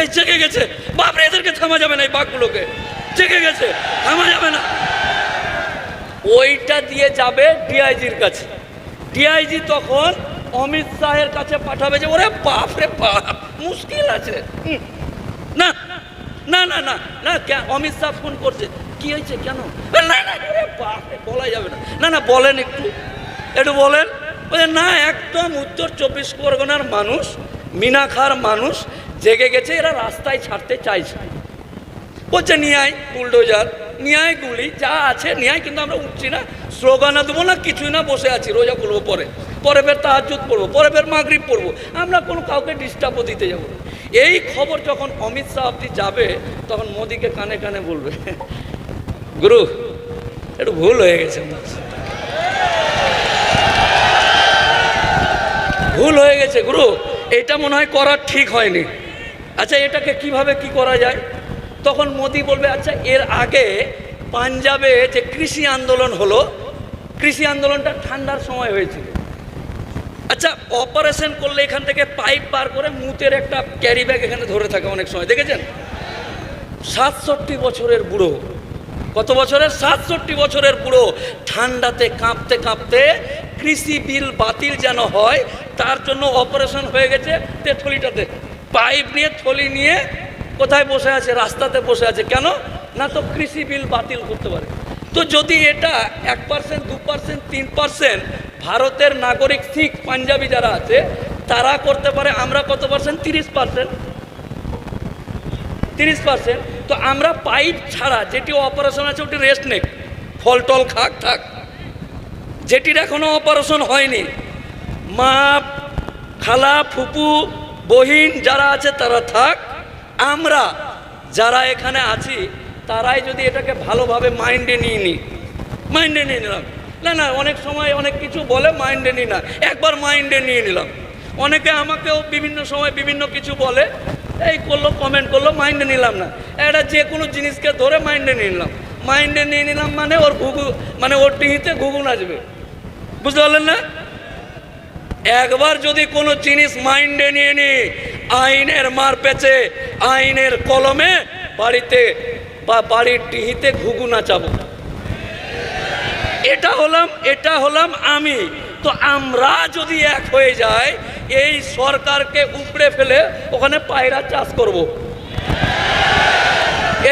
এই, জেগে গেছে। বাপরে এদেরকে থামা যাবে না এই বাঘগুলোকে। জেগে গেছে থামা যাবে না। ওইটা দিয়ে যাবে ডিআইজির কাছে। ডিআইজি তখন অমিত শাহের কাছে পাঠাবে যে ওরে বাপরে বাপ মুশকিল আছে। না না না না না অমিত শাহ ফোন করছে। কি হয়েছে কেন? না না ওরে বাপ রে, বলা যাবে না। না না বলেন একটু। একটু বলেন। বলে না একদম উত্তর চব্বিশ পরগনার মানুষ মিনাখার মানুষ জেগে গেছে, এরা রাস্তায় ছাড়তে চাইছে। বলছে নিয়ে আয় বুলডোজার নিয়ে আয় গুলি, যা আছে নিয়ে আয় কিন্তু আমরা উঠছি না স্লোগানা দেবো না, কিছুই না, বসে আছি, রোজা করব পরে। পরে ফের তাহাজুদ পড়ব, পরে ফের মাগরিব পড়ব, আমরা কোনো কাউকে ডিস্টার্বও দিতে যাব। এই খবর যখন অমিত শাহ অব্দি যাবে, তখন মোদিকে কানে কানে বলবে, গুরু, একটু ভুল হয়ে গেছে ভুল হয়ে গেছে, গুরু এটা মনে হয় করা ঠিক হয়নি। আচ্ছা এটাকে কীভাবে কি করা যায়? তখন মোদি বলবে আচ্ছা এর আগে পাঞ্জাবে যে কৃষি আন্দোলন হলো, কৃষি আন্দোলনটা ঠান্ডার সময় হয়েছিল। আচ্ছা অপারেশন করলে এখান থেকে পাইপ বার করে মুতের একটা ক্যারি ব্যাগ এখানে ধরে থাকে অনেক সময়, দেখেছেন? সাতষট্টি বছরের বুড়ো। কত বছরের? সাতষট্টি বছরের পুরো। ঠান্ডাতে কাঁপতে কাঁপতে কৃষি বিল বাতিল যেন হয়, তার জন্য অপারেশন হয়ে গেছে তে থলিটাতে পাইপ নিয়ে, থলি নিয়ে কোথায় বসে আছে? রাস্তাতে বসে আছে। কেন? না তো কৃষি বিল বাতিল করতে পারে। তো যদি এটা এক পার্সেন্ট দু পার্সেন্ট তিন পার্সেন্ট ভারতের নাগরিক, শিখ, পাঞ্জাবি যারা আছে, তারা করতে পারে। আমরা কত পার্সেন্ট তিরিশ পার্সেন্ট তিরিশ পার্সেন্ট, তো আমরা পাইপ ছাড়া যেটি অপারেশন আছে ওটি রেস্ট নেক ফল টল খাক, থাক। যেটির এখনও অপারেশন হয়নি, মা, খালা, ফুপু, বহিন যারা আছে তারা থাক। আমরা যারা এখানে আছি, তারাই যদি এটাকে ভালোভাবে মাইন্ডে নিয়ে নিই মাইন্ডে নিয়ে নিলাম। না না, অনেক সময় অনেক কিছু বলে মাইন্ডে নিই না, একবার মাইন্ডে নিয়ে নিলাম। অনেকে আমাকেও বিভিন্ন সময় বিভিন্ন কিছু বলে এই করল কমেন্ট করল মাইন্ডে নিলাম না। এটা যে কোনো জিনিসকে ধরে মাইন্ডে নিয়ে নিলাম। মাইন্ডে নিয়ে নিলাম মানে ওর ঘুঘু মানে ওর টিহিতে ঘুঘু নাচবে। বুঝতে পারলেন না? একবার যদি কোনো জিনিস মাইন্ডে নিয়ে নি, আইনের মার পেছে, আইনের কলমে বাড়িতে বা বাড়ির টিহিতে ঘুঘু নাচাবো। এটা হলাম এটা হলাম আমি। তো আমরা যদি এক হয়ে যাই এই সরকারকে উপড়ে ফেলে ওখানে পায়রা চাষ করব।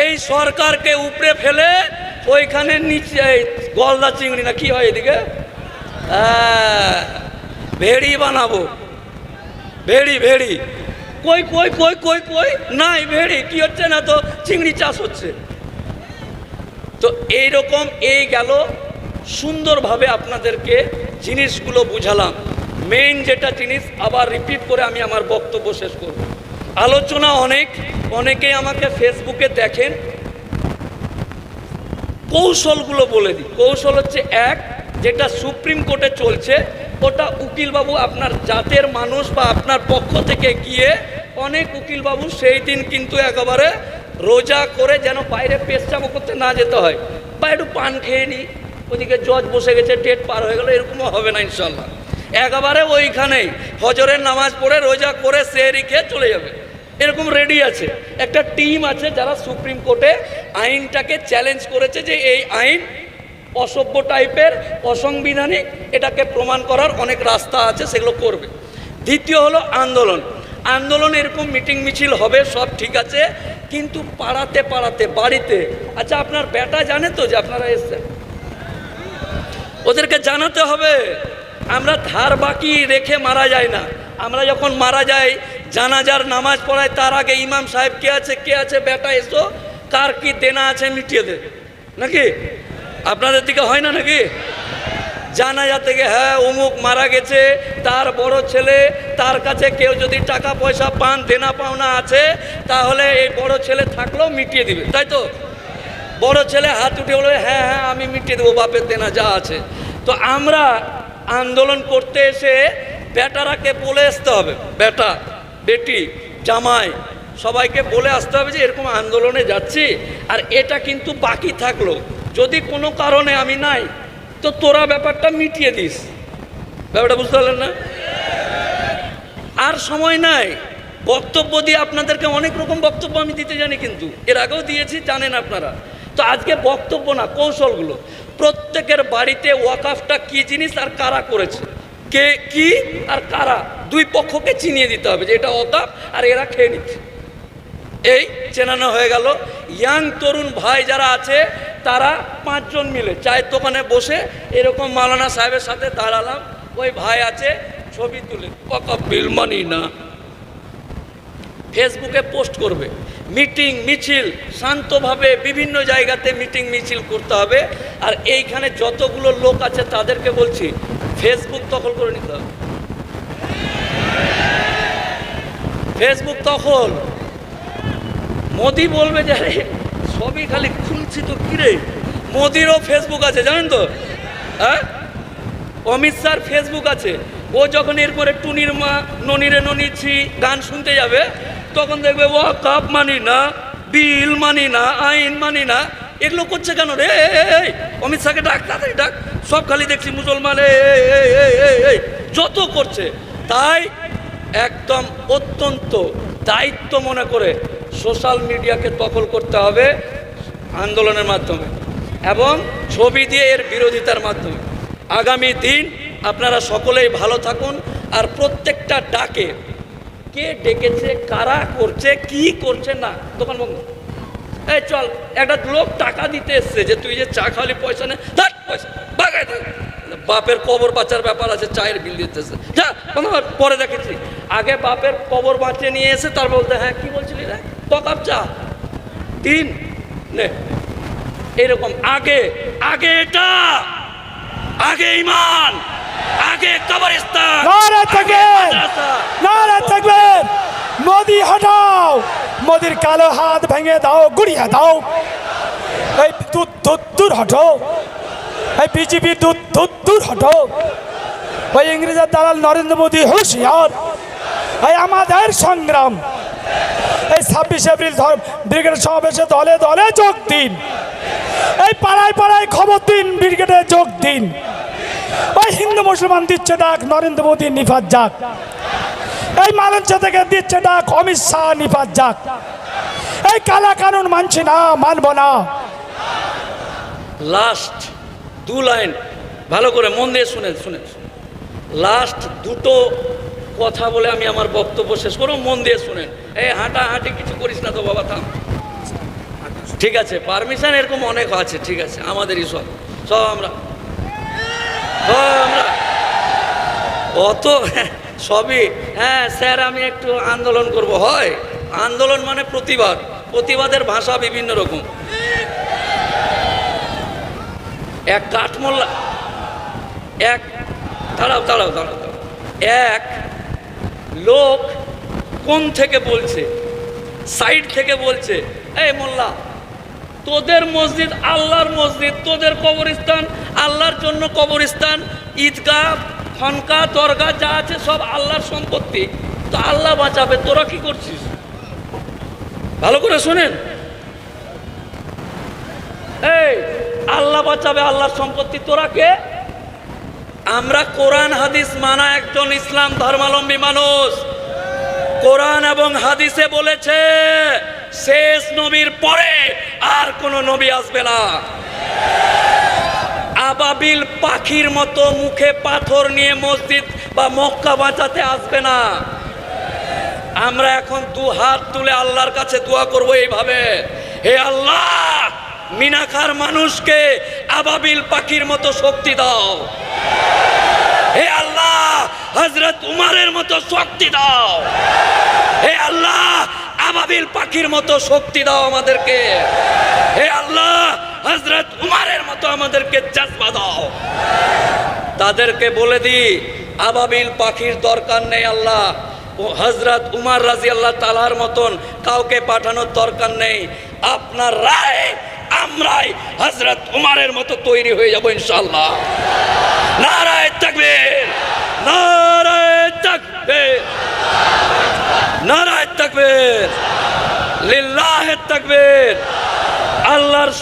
এই সরকারকে উপড়ে ফেলে ওইখানে নিচে গলদা চিংড়ি না কি হয় এদিকে? হ্যাঁ, ভেড়ি বানাবো। ভেড়ি ভেড়ি। কই কই কই কই কই? নাই ভেড়ি কি হচ্ছে না তো? চিংড়ি চাষ হচ্ছে। তো এইরকম এই গেল। সুন্দরভাবে আপনাদেরকে জিনিসগুলো বুঝালাম। মেইন যেটা জিনিস, আবার রিপিট করে আমি আমার বক্তব্য শেষ করব। আলোচনা অনেক, অনেকেই আমাকে ফেসবুকে দেখেন। কৌশলগুলো বলে দিই। কৌশল হচ্ছে এক, যেটা সুপ্রিম কোর্টে চলছে, ওটা উকিলবাবু আপনার জাতের মানুষ বা আপনার পক্ষ থেকে গিয়ে অনেক উকিলবাবু সেই দিন কিন্তু একেবারে রোজা করে যেন বাইরে পেশাব করতে না যেতে হয়। বা একটু পান খেয়ে নিই। ওদিকে জজ বসে গেছে ডেট পার হয়ে গেলো, এরকমও হবে না ইনশাল্লাহ একেবারে ওইখানেই হজরের নামাজ পড়ে রোজা করে সেহরি খেয়ে চলে যাবে। এরকম রেডি আছে। একটা টিম আছে যারা সুপ্রিম কোর্টে আইনটাকে চ্যালেঞ্জ করেছে যে এই আইন অসভ্য টাইপের, অসাংবিধানিক, এটাকে প্রমাণ করার অনেক রাস্তা আছে, সেগুলো করবে। দ্বিতীয় হলো আন্দোলন। আন্দোলন এরকম মিটিং মিছিল হবে, সব ঠিক আছে, কিন্তু পাড়াতে পাড়াতে, বাড়িতে। আচ্ছা আপনার বেটা জানে তো যে আপনারা এসছেন। ওদেরকে জানাতে হবে, আমরা ধার বাকি রেখে মারা যায় না। আমরা যখন মারা যাই, জানাজার নামাজ পড়ায়, তার আগে ইমাম সাহেব কে আছে কে আছে, বেটা এসো কার কি দেনা আছে মিটিয়ে দে। নাকি? আপনাদের দিকে হয় না নাকি? জানাজা থেকে হ্যাঁ অমুক মারা গেছে, তার বড় ছেলে, তার কাছে কেউ যদি টাকা পয়সা পান, দেনা পাওনা আছে, তাহলে এই বড় ছেলে থাকলেও মিটিয়ে দিবে, তাই তো? বড় ছেলে হাত উঠে বলবে হ্যাঁ হ্যাঁ আমি মিটিয়ে দেবো, বাপের দেনা যা আছে। তো আমরা আন্দোলন করতে এসে বেটারাকে বলে আসতে হবে, বেটা, বেটি, জামাই, সবাইকে বলে আসতে হবে যে, এরকম আন্দোলনে যাচ্ছি, আর এটা কিন্তু বাকি থাকল। যদি কোনো কারণে আমি নাই, তো তোরা ব্যাপারটা মিটিয়ে দিস। ব্যাপারটা বুঝতে পারলেন না? আর সময় নাই। বক্তব্য দিয়ে আপনাদেরকে অনেক রকম বক্তব্য আমি দিতে জানি কিন্তু। এর আগেও দিয়েছি, জানেন আপনারা। তো আজকে বক্তব্য না, কৌশলগুলো। প্রত্যেকের বাড়িতে ওয়াকাফটা কি জিনিস আর কারা করেছে? কে কি আর কারা? দুই পক্ষকে চিনিয়ে দিতে হবে যে এটা ওয়াকাফ আর এরা খেয়ে নিচ্ছে। এই চেনানো হয়ে গেল। ইয়াং তরুণ ভাই যারা আছে, তারা পাঁচজন মিলে চায়ের দোকানে বসে এরকম মালানা সাহেবের সাথে দাঁড়ালাম। ওই ভাই আছে, ছবি তুলে, ওয়াকাফ বিল মানি না। ফেসবুকে পোস্ট করবে। মিটিং, মিছিল, শান্তভাবে বিভিন্ন জায়গাতে মিটিং, মিছিল করতে হবে। আর এইখানে যতগুলো লোক আছে তাদেরকে বলছি, ফেসবুক দখল করে নিতে হবে। ফেসবুক দখল। মোদি বলবে যে, আরে, সবই খালি খুলছি তো কিরে মোদিরও ফেসবুক আছে, জানেন তো? হ্যাঁ? অমিত শাহর ফেসবুক আছে। ও যখন এরপরে টুনির মা, ননিরে ননিছি গান শুনতে যাবে তখন দেখবে ও কাপ মানি না, বিল মানি না, আইন মানি না, এগুলো করছে কেন রে? অমিত শাহকে ডাক, তাড়াতাড়ি ডাক, সব খালি দেখছি মুসলমান যত করছে, তাই একদম অত্যন্ত দায়িত্ব মনে করে সোশ্যাল মিডিয়াকে দখল করতে হবে আন্দোলনের মাধ্যমে এবং ছবি দিয়ে এর বিরোধিতার মাধ্যমে। আগামী দিন আপনারা সকলেই ভালো থাকুন, আর প্রত্যেকটা ডাকে কে ডেকেছে, কারা করছে, কি করছে না? দোকান বন্ধ। এই চল, একটা লোক টাকা দিতে এসছে যে তুই যে চা খাওয়ালি পয়সা নে থাক পয়সা বাপের কবর বাঁচার ব্যাপার আছে, চায়ের বিল দিতেছে পরে দেখেছি। আগে বাপের কবর বাঁচিয়ে নিয়ে এসে তার বলতে হ্যাঁ কি বলছিলি রে? কাপ চা। তিন, নে। এরকম, আগে আগে এটা, আগে ইমান। আগে কবরস্তান নারে থাকবেন। নারে থাকবেন! মোদি হটাও! মোদির কালো হাত ভেঙে দাও গুড়িয়া দাও। এই দূর দূর দূর হটো এই বিজেপি দূর দূর দূর হটো ওই ইংরেজের দালাল নরেন্দ্র মোদী হুঁশিয়ার। এই আমাদের সংগ্রাম। এই ছাব্বিশ এপ্রিল ব্রিগেড সমাবেশে দলে দলে যোগ দিন। এই পাড়ায় পাড়ায় খবর দিন ব্রিগেডে যোগ দিন। ওই হিন্দু মুসলমান দিচ্ছে ডাক, নরেন্দ্র মোদী নিফাত যাক। এই মালঞ্চ থেকে দিচ্ছে ডাক, অমিত শাহ নিফাত যাক। এই কালা কানুন মানছি না, মানব না। লাস্ট দু লাইন ভালো করে মন দিয়ে শুনে শুনে লাস্ট দুটো কথা বলে আমি আমার বক্তব্য শেষ করব, মন দিয়ে শুনেন। এই হাঁটা হাঁটি কিছু করিস না তো বাবা, থাম। ঠিক আছে পারমিশন এরকম অনেক আছে, ঠিক আছে, আমাদেরই সব। সব আমরা আমরা অত, সবই হ্যাঁ স্যার, আমি একটু আন্দোলন করব। হয়, আন্দোলন মানে প্রতিবাদ। প্রতিবাদের ভাষা বিভিন্ন রকম। এক কাঠমোল্লা, এক দাঁড়াও দাঁড়াও দাঁড়াও। এক লোক কোন থেকে বলছে? সাইড থেকে বলছে, এই মোল্লা তোদের মসজিদ আল্লাহর মসজিদ, তোদের কবরস্থান আল্লাহর জন্য কবরস্থান, ঈদগাহ খনকা দরগা যা আছে সব আল্লাহর সম্পত্তি। তো আল্লাহ বাঁচাবে, তোরা কি করছিস? ভালো করে শোনেন। এই, আল্লাহ বাঁচাবে আল্লাহর সম্পত্তি, তোরা কে? আমরা কোরআন, হাদিস মানা একজন ইসলাম ধর্মাবলম্বী মানুষ। কোরআন এবং হাদিসে বলেছে, শেষ নবীর পরে আর কোন নবী আসবে না। আবাবিল পাখির মতো মুখে পাথর নিয়ে মসজিদ বা মক্কা বাঁচাতে আসবে না। আমরা এখন দু হাত তুলে আল্লাহর কাছে দোয়া করব এইভাবে। হে আল্লাহ মিনাখার মানুষকে আবাবিল পাখির মতো শক্তি দাও। হে আল্লাহ হজরত উমারের মতো শক্তি দাও। হে আল্লাহ আবাবিল পাখির মতো শক্তি দাও আমাদেরকে। হে আল্লাহ হজরত উমারের মতো আমাদেরকে জাজবা দাও। তাদেরকে বলে দি, আবাবিল পাখির দরকার নেই আল্লাহ। হজরত উমার রাজি আল্লাহ তালার মতন কাউকে পাঠানোর দরকার নেই। আপনার রায়, আমরাই হজরত উমারের মতো তৈরি হয়ে যাব ইনশাল্লাহ নারায় থাকবে নারায় থাকবে নারায় থাকবে লিল্লাহ তাকবীর। আল্লাহর